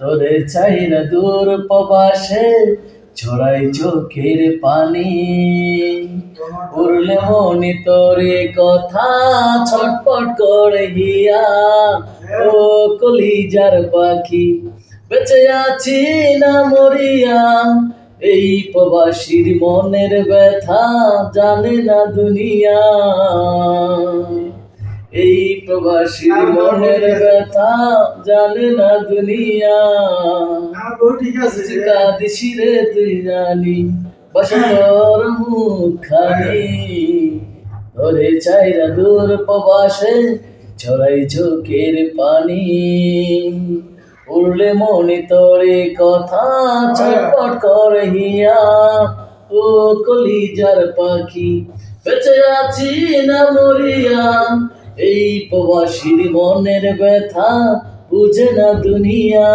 তোর চাই না দূর ছড়াই চোখের পানি। উড়লে মনি তোরে কথা ছটপট করে হিয়া। ও কলিজার পাখি, বেঁচে আছি না মরিয়া। এই প্রবাসীর মনের ব্যথা জানে না দুনিয়া। এই প্রবাসীর মনের ব্যথা জানে না দুনিয়া। ঠিক আছে। রে। কাঁদিসি রে তুই জানি বাসা তোর মুখানি ধরে চাইরা দূর প্রবাসে ছড়াই চোখের পানি। উড়লে মনে তোরে কথা ছটপট করে হিয়া। ও কলিজার পাখি বেঁচে আছি না মরিয়া। এই প্রবাসীর মনের ব্যথা বুঝে না দুনিয়া।